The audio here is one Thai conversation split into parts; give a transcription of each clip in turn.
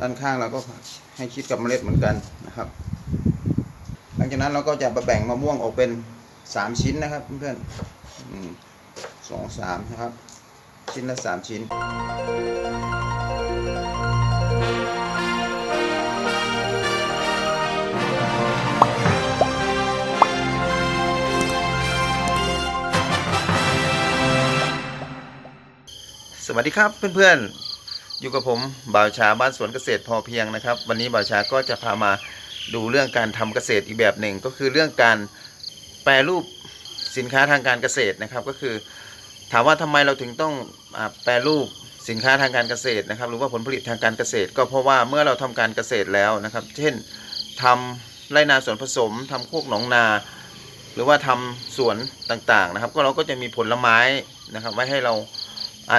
ด้านข้างเราก็ให้ชิดกับเมล็ดเหมือนกันนะครับ หลังจากนั้นเราก็จะมาแบ่งมะม่วงออกเป็นสามชิ้นนะครับเพื่อนๆสองสามนะครับ ชิ้นละสามชิ้น สวัสดีครับเพื่อนๆ อยู่กับผมบ่าวชาบ้านสวนเกษตรพอเพียงนะครับ วันนี้บ่าวชาก็จะพามาดูเรื่องการทำเกษตรอีกแบบหนึ่ง ก็คือเรื่องการแปรรูปสินค้าทางการเกษตรนะครับ ก็คือถามว่าทำไมเราถึงต้องแปรรูปสินค้าทางการเกษตรนะครับ หรือว่าผลผลิตทางการเกษตร ก็เพราะว่าเมื่อเราทำการเกษตรแล้วนะครับ เช่นทำไรนาสวนผสมทำโคกหนองนา หรือว่าทำสวนต่างๆนะครับ ก็เราก็จะมีผลไม้นะครับ ไว้ให้เรา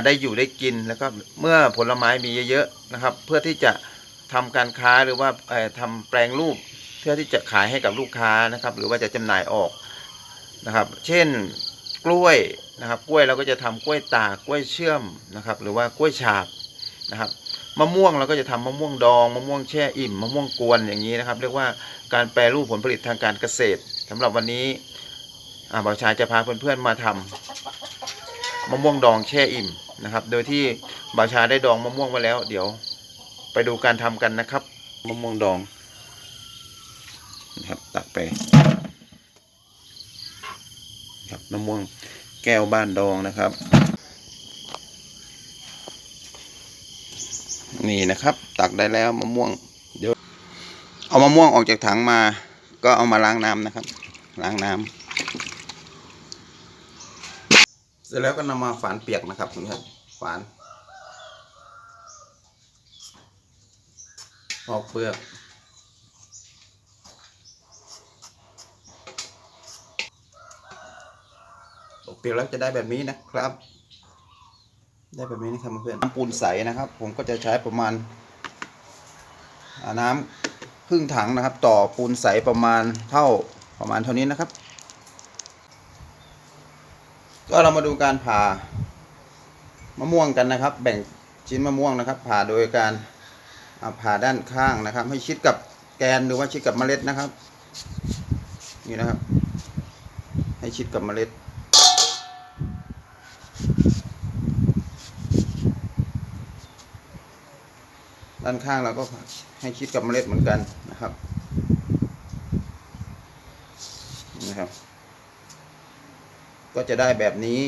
ได้อยู่ได้กินแล้วก็เมื่อผลไม้มีเยอะๆนะครับ เพื่อที่จะทำการค้าหรือว่าเอ่อทำแปลงรูป เพื่อที่จะขายให้กับลูกค้านะครับ หรือว่าจะจำหน่ายออกนะครับ เช่นกล้วยนะครับ กล้วยเราก็จะทำกล้วยตากกล้วยเชื่อมนะครับ หรือว่ากล้วยฉาบนะครับมะม่วงเราก็จะทำมะม่วงดองมะม่วงแช่อิ่มมะม่วงกวนอย่างนี้นะครับ เรียกว่าการแปรรูปผลผลิตทางการเกษตรสำหรับวันนี้อ่าบ่าวชายจะพาเพื่อนๆมาทำ มะม่วงดองแช่อิ่มนะครับ โดยที่บาชาได้ดองมะม่วงไว้แล้ว เดี๋ยวไปดูการทำกันนะครับมะม่วงดองนะครับตักไปครับมะม่วงแก้วบ้านดองนะครับ นี่นะครับ ตักได้แล้วมะม่วงเดี๋ยวเอามะม่วงออกจากถังมา ก็เอามาล้างน้ำนะครับ ล้างน้ำ เสร็จแล้วก็นำมาฝานเปียกนะครับเพื่อนๆฝานออกเปลือกออกเปลือกแล้วจะได้แบบนี้นะครับ ได้แบบนี้นะครับเพื่อนน้ำปูนใสนะครับ ผมก็จะใช้ประมาณน้ำครึ่งถังนะครับ ต่อปูนใสประมาณเท่าประมาณเท่านี้นะครับ ก็เรามาดูการผ่ามะม่วงกันนะครับ แบ่งชิ้นมะม่วงนะครับ ผ่าโดยการอ่าผ่าด้านข้างนะครับ ให้ชิดกับแกนหรือว่าชิดกับเมล็ดนะครับ นี่นะครับ ให้ชิดกับเมล็ดด้านข้างเราก็ให้ชิดกับเมล็ดเหมือนกันนะครับนะครับ ก็จะได้แบบนี้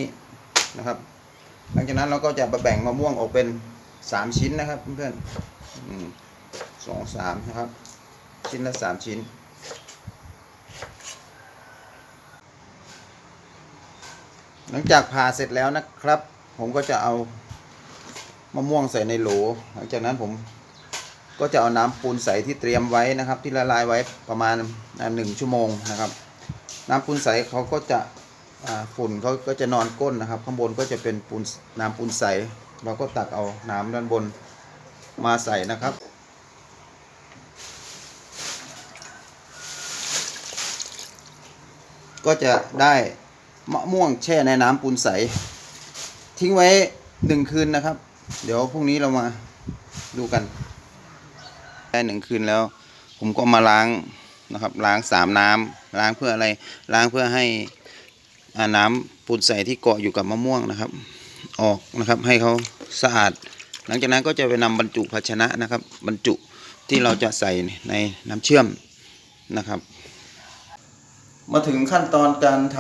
นะครับ หลังจากนั้นเราก็จะมาแบ่งมะม่วงออกเป็นสามชิ้นนะครับเพื่อนๆสองสามนะครับ ชิ้นละสามชิ้น หลังจากผ่าเสร็จแล้วนะครับ ผมก็จะเอามะม่วงใส่ในโหล หลังจากนั้นผมก็จะเอาน้ำปูนใสที่เตรียมไว้นะครับ ที่ละลายไว้ประมาณหนึ่งชั่วโมงนะครับ น้ำปูนใสเขาก็จะ ฝุ่นเขาก็จะนอนก้นนะครับ ข้างบนก็จะเป็นปูนน้ำปูนใส เราก็ตักเอาน้ำด้านบนมาใส่นะครับก็จะได้มะม่วงแช่ในน้ำปูนใส ทิ้งไว้หนึ่งคืนนะครับ เดี๋ยวพรุ่งนี้เรามาดูกันได้หนึ่งคืนแล้ว ผมก็มาล้างนะครับ ล้างสามน้ำล้างเพื่ออะไรล้างเพื่อให้ น้ำปูนใสที่เกาะอยู่กับมะม่วงนะครับ ออกนะครับให้เขาสะอาด หลังจากนั้นก็จะไปนำบรรจุภาชนะนะครับ บรรจุที่เราจะใส่ในน้ำเชื่อมนะครับ มาถึงขั้นตอนการท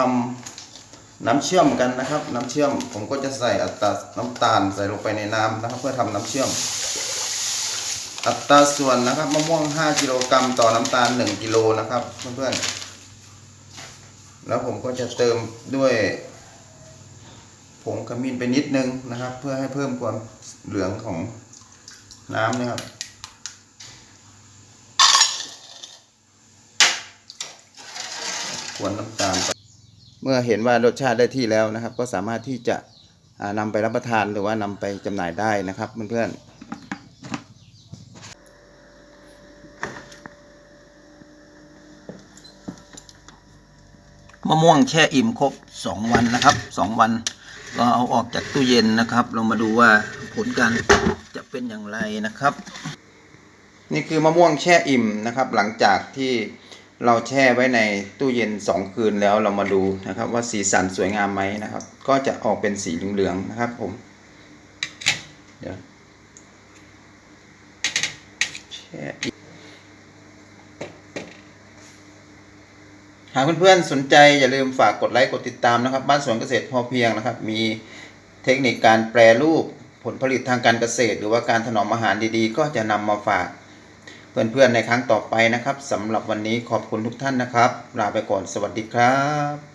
ำน้ำเชื่อมกันนะครับ น้ำเชื่อมผมก็จะใส่อัตราน้ำตาลใส่ลงไปในน้ำนะครับ เพื่อทำน้ำเชื่อม อัตราส่วนนะครับมะม่วง 5 กิโลกรัมต่อน้ำตาล 1 กิโลนะครับเพื่อนๆ แล้วผมก็จะเติมด้วยผงขมิ้นไปนิดนึงนะครับ เพื่อให้เพิ่มความเหลืองของน้ำนะครับกวนน้ำตาลเมื่อเห็นว่ารสชาติได้ที่แล้วนะครับ ก็สามารถที่จะนำไปรับประทานหรือว่านำไปจำหน่ายได้นะครับเพื่อนๆ มะม่วงแช่อิ่มครบสองวันนะครับสองวันก็เอาออกจากตู้เย็นนะครับ เรามาดูว่าผลการจะเป็นอย่างไรนะครับ นี่คือมะม่วงแช่อิ่มนะครับ หลังจากที่เราแช่ไว้ในตู้เย็น 2 คืนแล้วเรามาดูนะครับ ว่าสีสันสวยงามไหมนะครับ ก็จะออกเป็นสีเหลืองๆนะครับผมเดี๋ยวแช่อิ่ม หากเพื่อนๆสนใจอย่าลืมฝากกดไลค์กดติดตามนะครับ บ้านสวนเกษตรพอเพียงนะครับ มีเทคนิคการแปรรูปผลผลิตทางการเกษตร หรือว่าการถนอมอาหารดีๆ ก็จะนำมาฝาก เพื่อนๆในครั้งต่อไปนะครับสำหรับวันนี้ขอบคุณทุกท่านนะครับ ลาไปก่อนสวัสดีครับ